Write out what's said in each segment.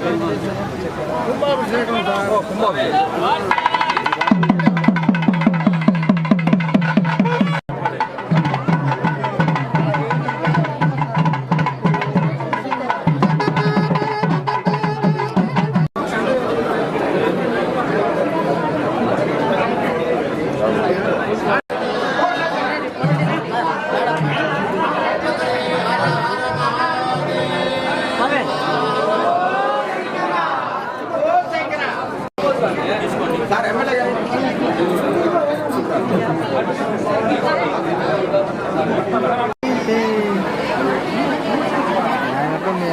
군밥을 제일 감사해요. 어, 군밥이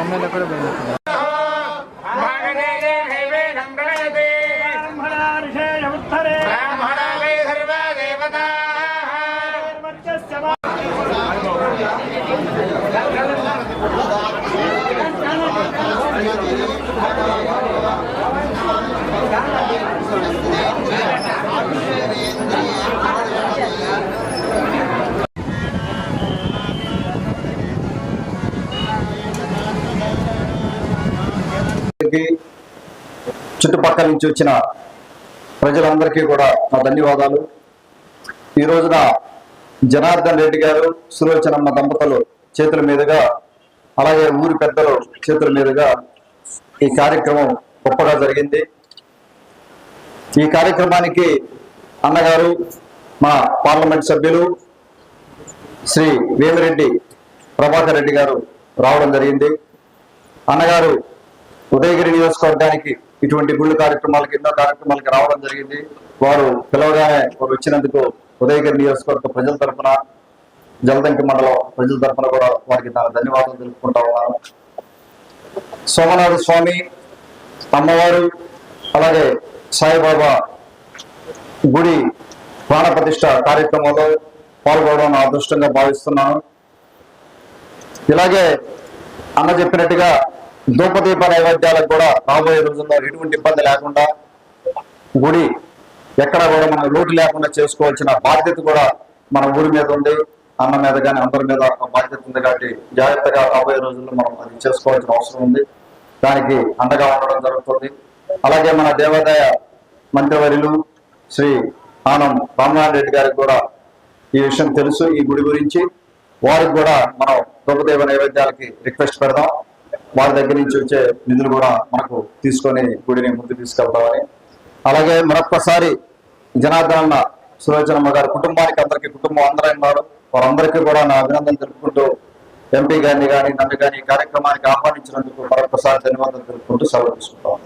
MLA కూడా పోయినట్టు కి చుట్టుపక్కల నుంచి వచ్చిన ప్రజలందరికీ కూడా నా ధన్యవాదాలు. ఈ రోజున జనార్దన్ రెడ్డి గారు సులోచనమ్మ దంపతులు చేతుల మీదుగా అలాగే ఊరి పెద్దలు చేతుల మీదుగా ఈ కార్యక్రమం గొప్పగా జరిగింది. ఈ కార్యక్రమానికి అన్నగారు మా పార్లమెంట్ సభ్యులు శ్రీ వేమిరెడ్డి ప్రభాకర్ రెడ్డి గారు రావడం జరిగింది. అన్నగారు ఉదయగిరి నియోజకవర్గానికి ఇటువంటి గుళ్ళు కార్యక్రమాలకు ఎన్నో కార్యక్రమాలకి రావడం జరిగింది. వారు పిలవగానే వారు వచ్చినందుకు ఉదయగిరి నియోజకవర్గ ప్రజల తరఫున జలదంకి మండలం ప్రజల తరఫున కూడా వారికి తన ధన్యవాదాలు తెలుపుకుంటా ఉన్నాను. సోమనాథ స్వామి అమ్మవారు అలాగే సాయిబాబా గుడి ప్రాణప్రతిష్ట కార్యక్రమంలో పాల్గొనడం అదృష్టంగా భావిస్తున్నాను. ఇలాగే అన్న చెప్పినట్టుగా ధూపదీప నైవేద్యాలకు కూడా రాబోయే రోజుల్లో ఎటువంటి ఇబ్బంది లేకుండా గుడి ఎక్కడ కూడా మనం లోటు లేకుండా చేసుకోవాల్సిన బాధ్యత కూడా మన ఊరి మీద ఉంది. అన్న మీద కానీ అందరి మీద బాధ్యత ఉంది కాబట్టి జాగ్రత్తగా రాబోయే రోజుల్లో మనం అది చేసుకోవాల్సిన అవసరం ఉంది. దానికి అండగా ఉండడం జరుగుతుంది. అలాగే మన దేవాదాయ మంత్రివర్యులు శ్రీ ఆనం రామనారాయణ రెడ్డి గారికి కూడా ఈ విషయం తెలుసు. ఈ గుడి గురించి వారికి కూడా మనం ధూపదేవ నైవేద్యాలకి రిక్వెస్ట్ పెడదాం. వారి దగ్గర నుంచి వచ్చే నిధులు కూడా మనకు తీసుకొని గుడిని ముందు తీసుకెళ్తామని. అలాగే మరొక్కసారి జనార్దన సులోచనమ్మ గారి కుటుంబానికి అందరికీ కుటుంబం అందరూ ఉన్నారు. వారందరికీ కూడా నా అభినందన తెలుపుకుంటూ ఎంపీ గారిని కానీ నన్ను కానీ కార్యక్రమానికి ఆహ్వానించినందుకు మరొకసారి ధన్యవాదాలు తెలుపుకుంటూ సెలవు తీసుకుంటాం.